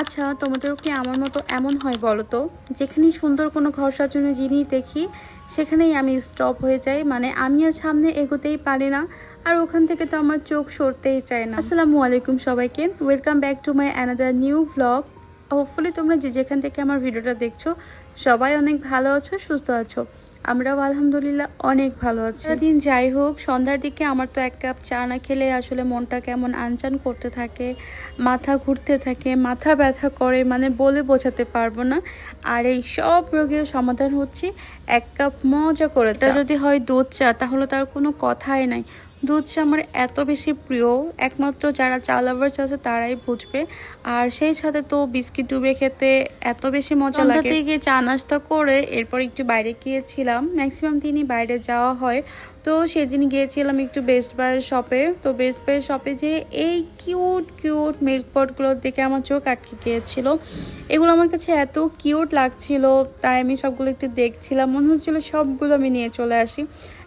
আচ্ছা তোমাদেরও কি আমার মতো এমন হয় বলো তো যেখানেই সুন্দর কোনো ঘর সাজানোর জিনিস দেখি, সেখানেই আমি স্টপ হয়ে যাই। মানে আমি আর সামনে এগোতেই পারি না, আর ওখান থেকে তো আমার চোখ সরতেই চায় না। আসসালামু আলাইকুম সবাইকে। Welcome back to my another new vlog hopefully তোমরা যে যেখান থেকে আমার ভিডিওটা দেখছ সবাই অনেক ভালো আছো সুস্থ আছো। আমরাও আলহামদুলিল্লাহ অনেক ভালো আছি। সারাদিন যাই হোক সন্ধ্যার দিকে আমার তো এক কাপ চা না খেলে আসলে মনটা কেমন আনচান করতে থাকে মাথা ঘুরতে থাকে মাথা ব্যথা করে মানে বলে বোঝাতে পারব না। আর এই সব রোগের সমাধান হচ্ছে এক কাপ মজা করে। তা যদি হয় দুধ চা তাহলে তার কোনো কথাই নাই। দুধ চা আমার এত বেশি প্রিয়। একমাত্র যারা চা লাভার্স আছে তারাই বুঝবে। আর সেই সাথে তো বিস্কিট ডুবে খেতে এত বেশি মজা লাগে। গিয়ে চা নাস্তা করে এরপর একটু বাইরে গিয়েছিলাম। ম্যাক্সিমাম দিনই বাইরে যাওয়া হয়। তো সেদিন গিয়েছিলাম একটু বেস্ট বাইয়ের শপে তো বেস্ট বাইয়ের শপে যে এই কিউট কিউট মিল্ক পটগুলো দেখে আমার চোখ আটকে গিয়েছিল। এগুলো আমার কাছে এত কিউট লাগছিল তাই আমি সবগুলো একটু দেখছিলাম। মনে হচ্ছিল সবগুলো আমি নিয়ে চলে আসি।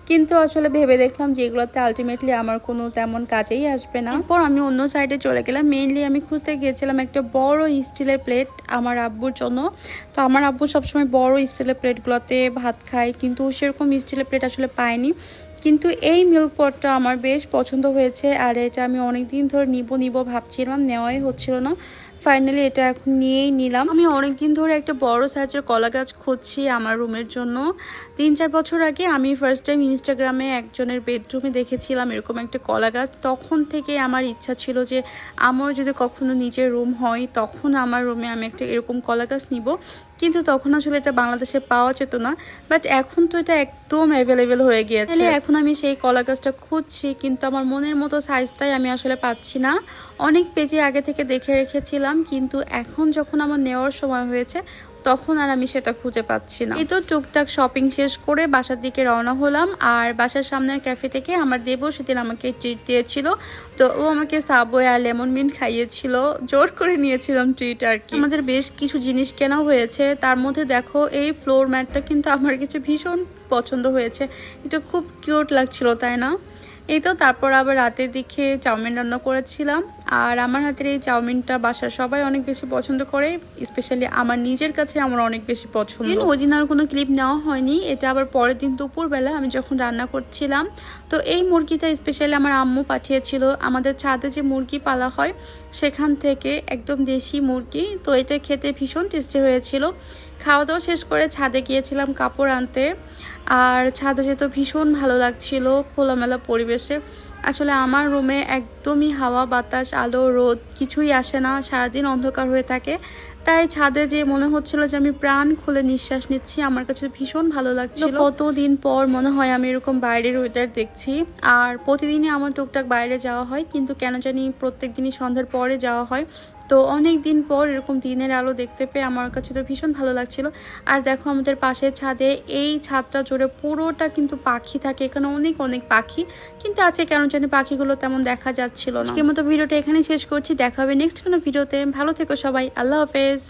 কিন্তু আসলে ভেবে দেখলাম যে এগুলোতে আলটিমেটলি আমার কোনো তেমন কাজেই আসবে না। এরপর আমি অন্য সাইডে চলে গেলাম। মেইনলি আমি খুঁজতে গিয়েছিলাম একটা বড় স্টিলের প্লেট আমার আব্বুর জন্য। তো আমার আব্বু সবসময় বড় স্টিলের প্লেটগুলোতে ভাত খায়, কিন্তু সেরকম স্টিলের প্লেট আসলে পায়নি। কিন্তু এই মিল্ক পটটা আমার বেশ পছন্দ হয়েছে, আর এটা আমি অনেক দিন ধরে নিব নিব ভাবছিলাম, নেওয়াই হচ্ছিল না। ফাইনালি এটা এখন নিয়েই নিলাম। আমি অনেক দিন ধরে একটা বড় সাইজের কলা গাছ খুঁজছি আমার রুমের জন্য। তিন চার বছর আগে আমি ফার্স্ট টাইম ইনস্টাগ্রামে একজনের বেডরুমে দেখেছিলাম এরকম একটা কলা গাছ। তখন থেকে আমার ইচ্ছা ছিল যে আমার যদি কখনো নিজের রুম হয় তখন আমার রুমে আমি একটা এরকম কলা গাছ নিব। কিন্তু তখন আসলে এটা বাংলাদেশে পাওয়া যেত না। বাট এখন তো এটা একদম অ্যাভেলেবেল হয়ে গিয়েছে। এখন আমি সেই কলা গাছটা খুঁজছি কিন্তু আমার মনের মতো সাইজটাই আমি আসলে পাচ্ছি না। অনেক পেজে আগে থেকে দেখে রেখেছিলাম। কিন্তু এখন যখন আমার নেওয়ার সময় হয়েছে, তখন আর আমি সেটা খুঁজে পাচ্ছি না। এই তো টুকটাক শপিং শেষ করে বাসার দিকে রওনা হলাম, আর বাসার সামনের ক্যাফে থেকে আমার দেব সেদিন আমাকে ট্রিট দিয়েছিল। তো ও আমাকে সাবওয়ে আর লেমন মিন্ট খাইয়েছিল, জোর করে নিয়েছিলাম ট্রিট আর কি। আমাদের বেশ কিছু জিনিস কেনা হয়েছে, তার মধ্যে দেখো এই ফ্লোর ম্যাটটা কিন্তু আমার কাছে ভীষণ পছন্দ হয়েছে। এটা খুব কিউট লাগছিল, তাই না? এই তো, তারপর আবার রাতের দিকে চাউমিন রান্না করেছিলাম। আর আমার হাতের এই চাউমিনটা বাসার সবাই অনেক বেশি পছন্দ করে স্পেশালি আমার নিজের কাছে আমার অনেক বেশি পছন্দ। ওই দিন আর কোনো ক্লিপ নেওয়া হয়নি, এটা আবার পরের দিন দুপুরবেলা আমি যখন রান্না করছিলাম। তো এই মুরগিটা স্পেশালি আমার আম্মু পাঠিয়েছিল, আমাদের ছাদে যে মুরগি পালা হয়, সেখান থেকে একদম দেশি মুরগি। তো এটা খেতে ভীষণ টেস্টি হয়েছিল। খাওয়া দাওয়া শেষ করে ছাদে গিয়েছিলাম কাপড় আনতে। আর ছাদে যেতে ভীষণ ভালো লাগছিল খোলামেলা পরিবেশে। আসলে আমার রুমে একদমই হাওয়া, বাতাস, আলো, রোদ কিছুই আসে না। সারাদিন অন্ধকার হয়ে থাকে। তাই ছাদে যে মনে হচ্ছিল যে আমি প্রাণ খুলে নিঃশ্বাস নিচ্ছি। আমার কাছে ভীষণ ভালো লাগছিল। কতদিন পর মনে হয় আমি এরকম বাইরের ওয়েদার দেখছি? আর প্রতিদিনই আমার টুকটাক বাইরে যাওয়া হয়, কিন্তু কেন জানি প্রত্যেক দিনই সন্ধ্যার পরে যাওয়া হয়। তো অনেক দিন পর এরকম দিনের আলো দেখতে পেয়ে আমার কাছে তো ভীষণ ভালো লাগছিল। আর দেখো আমাদের পাশের ছাদে এই ছাদটা জুড়ে পুরোটা কিন্তু পাখি থাকে, এখানে অনেক অনেক পাখি। কিন্তু আছে কেন জানি পাখিগুলো তেমন দেখা যাচ্ছিল আজকের মতো ভিডিওটা এখানেই শেষ করছি, দেখা হবে নেক্সট কোনো ভিডিওতে। ভালো থেকো সবাই, আল্লাহ হাফেজ।